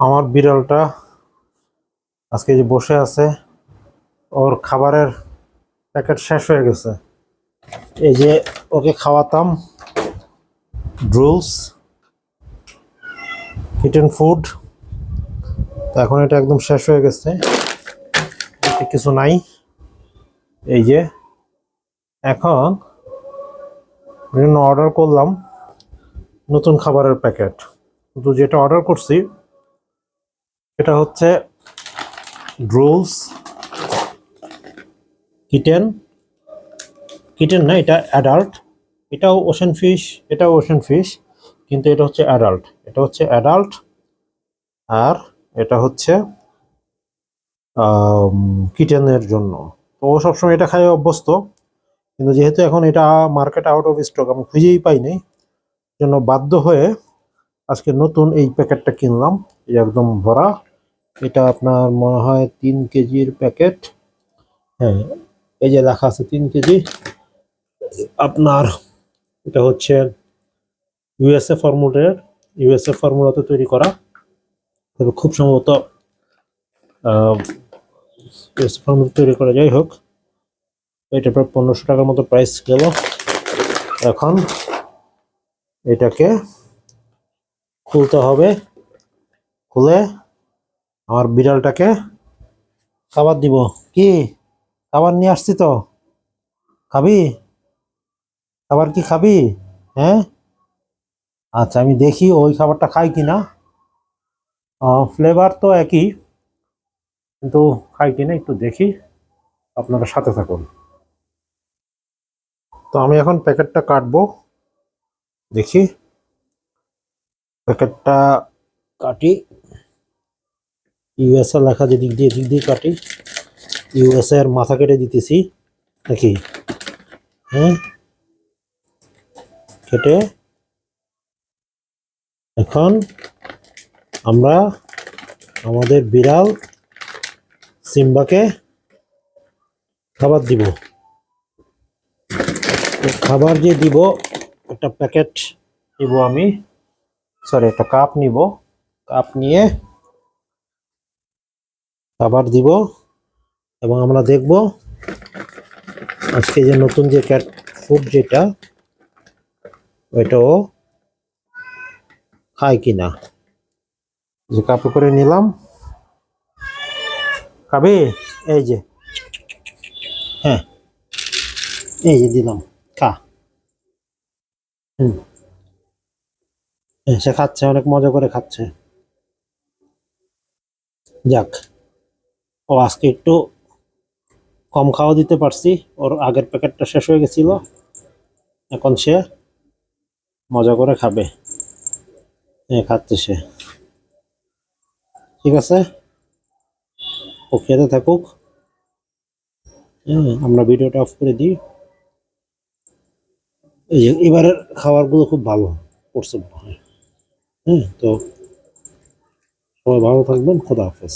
আমার বিড়ালটা আজকে যে বসে আছে, ওর খাবারের প্যাকেট শেষ হয়ে গেছে। এই যে ওকে খাওয়াতাম ড্রুলস কিটেন ফুড। তো এখন এটা একদম শেষ হয়ে গেছে। কিছু নাই। এই যে এখন বিভিন্ন অর্ডার করলাম নতুন খাবারের প্যাকেট। কিন্তু যেটা অর্ডার করছি এটা হচ্ছে ড্রোলস কিটেন কিটেন না, এটা অ্যাডাল্ট এটাও ওশান ফিশ এটাও ওশান ফিশ কিন্তু এটা হচ্ছে অ্যাডাল্ট এটা হচ্ছে অ্যাডাল্ট আর এটা হচ্ছে কিটেনের জন্য। তো ও সবসময় এটা খাই অভ্যস্ত, কিন্তু যেহেতু এখন এটা মার্কেট আউট অফ স্টক আমি খুঁজেই পাইনি, জন্য বাধ্য হয়ে আজকে নতুন এই প্যাকেটটা কিনলাম একদম ভরা। এটা আপনার মনে হয় তিন কেজির প্যাকেট। হ্যাঁ এই যে লেখা আছে তিন কেজি। আপনার এটা হচ্ছে ইউএসএ ফর্মুলের, ইউএসএ ফর্মুলাতে তৈরি করা। তবে খুব সম্ভবত ইউএসএ ফর্মুলা তৈরি করা, যাই হোক, এটা প্রায় পনেরোশো টাকার মতো প্রাইস গেল। এখন এটাকে খুলতে হবে। খুলে আমার বিড়ালটাকে খাবার দিব। কি? খাবার নিয়ে আসছি তো। খাবি? খাবার কি খাবি? হ্যাঁ? আচ্ছা আমি দেখি ওই খাবারটা খাই কি না ফ্লেভার তো একই, কিন্তু খাই কি না একটু দেখি। আপনারা সাথে থাকুন। তো আমি এখন প্যাকেটটা কাটবো। দেখি। প্যাকেটটা কাটি। ইউএসএ লেখা যে দিক দিয়ে দিক দিয়ে কাটি। ইউএসএ এর মাথা কেটে দিতেছি, নাকি? হ্যাঁ? কেটে এখন আমরা আমাদের বিড়াল সিম্বাকে খাবার দিব। খাবার যে দিব, একটা প্যাকেট নিব আমি। সরি, একটা কাপ নিব। কাপ নিয়ে খাবার দিব এবং আমরা দেখব আজকে যে নতুন যে ক্যাট ফুড যেটা ওইটাও খায় কিনা। যে কাপড় করে নিলাম। খাবে? এই যে। হ্যাঁ। এই যে দিলাম। খা। হুম। হ্যাঁ, সে খাচ্ছে অনেক মজা করে খাচ্ছে। যাক। ও আজকে একটু কম খাওয়া দিতে পারছি। ওর আগের প্যাকেটটা শেষ হয়ে গেছিল। এখন সে মজা করে খাবে। হ্যাঁ খাচ্ছে সে। ঠিক আছে? ও খেতে থাকুক। হ্যাঁ আমরা ভিডিওটা অফ করে দিই। এই যে, এবারের খাবারগুলো খুব ভালো হয়। হ্যাঁ তো সবাই ভালো থাকবেন। খোদা হাফেজ।